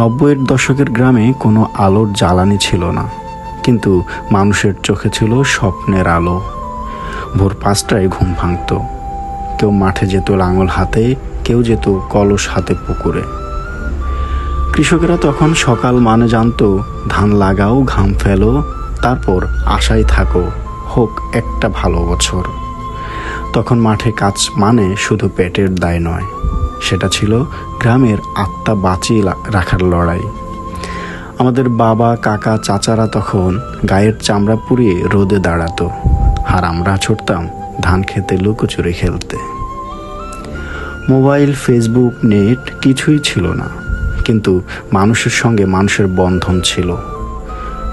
নব্বইয়ের দশকের গ্রামে কোনো আলোর জ্বালানি ছিল না, কিন্তু মানুষের চোখে ছিল স্বপ্নের আলো। ভোর পাঁচটায় ঘুম ভাঙত। কেউ মাঠে যেত লাঙল হাতে, কেউ যেত কলস হাতে পুকুরে। কৃষকেরা তখন সকাল মানে জানতো, ধান লাগাও, ঘাম ফেলো, তারপর আশায় থাকো, হোক একটা ভালো বছর। তখন মাঠে কাজ মানে শুধু পেটের দায় নয়। সেটা ছিল গ্রামের আত্মা বাঁচিয়ে রাখার লড়াই। আমাদের বাবা, কাকা, চাচারা তখন গায়ের চামড়া পুড়িয়ে রোদে দাঁড়াতো আর আমরা ছুটতাম ধান খেতে লুকোচুরি খেলতে। মোবাইল, ফেসবুক, নেট কিছুই ছিল না, কিন্তু মানুষের সঙ্গে মানুষের বন্ধন ছিল।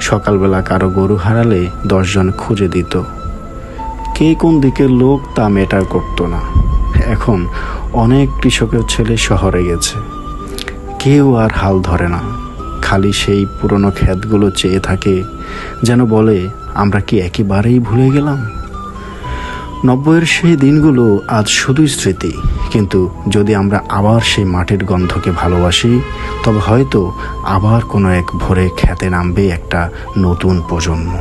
সকালবেলা কারও গরু হারালে দশজন খুঁজে দিত। কে কোন দিকের লোক তা ম্যাটার করতো না। এখন অনেক কৃষকের ছেলে শহরে গেছে। কেউ আর হাল ধরে না। খালি সেই পুরনো ক্ষেতগুলো চেয়ে থাকে, যেন বলে, আমরা কি একেবারেই ভুলে গেলাম? নব্বইয়ের সেই দিনগুলো আজ শুধুই স্মৃতি। কিন্তু যদি আমরা আবার সেই মাটির গন্ধকে ভালোবাসি, তবে হয়তো আবার কোনো এক ভোরে খেতে নামবে একটা নতুন প্রজন্ম।